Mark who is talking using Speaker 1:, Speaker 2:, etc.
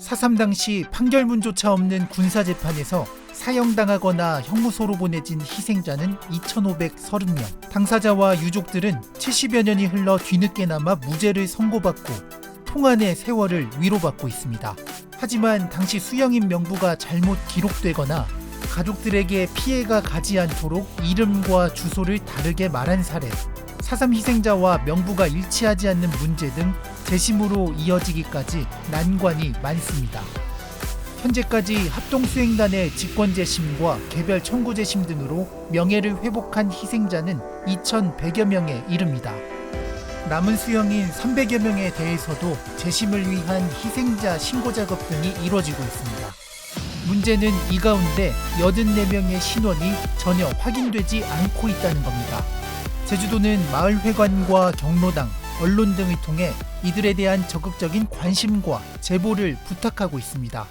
Speaker 1: 4.3 당시 판결문조차 없는 군사 재판에서 사형당하거나 형무소로 보내진 희생자는 2,530명. 당사자와 유족들은 70여 년이 흘러 뒤늦게나마 무죄를 선고받고 통안의 세월을 위로받고 있습니다. 하지만 당시 수형인 명부가 잘못 기록되거나 가족들에게 피해가 가지 않도록 이름과 주소를 다르게 말한 사례, 4.3 희생자와 명부가 일치하지 않는 문제 등 재심으로 이어지기까지 난관이 많습니다. 현재까지 합동수행단의 직권재심과 개별 청구재심 등으로 명예를 회복한 희생자는 2,100여 명에 이릅니다. 남은 수형인 300여 명에 대해서도 재심을 위한 희생자 신고 작업 등이 이루어지고 있습니다. 문제는 이 가운데 84명의 신원이 전혀 확인되지 않고 있다는 겁니다. 제주도는 마을회관과 경로당, 언론 등을 통해 이들에 대한 적극적인 관심과 제보를 부탁하고 있습니다.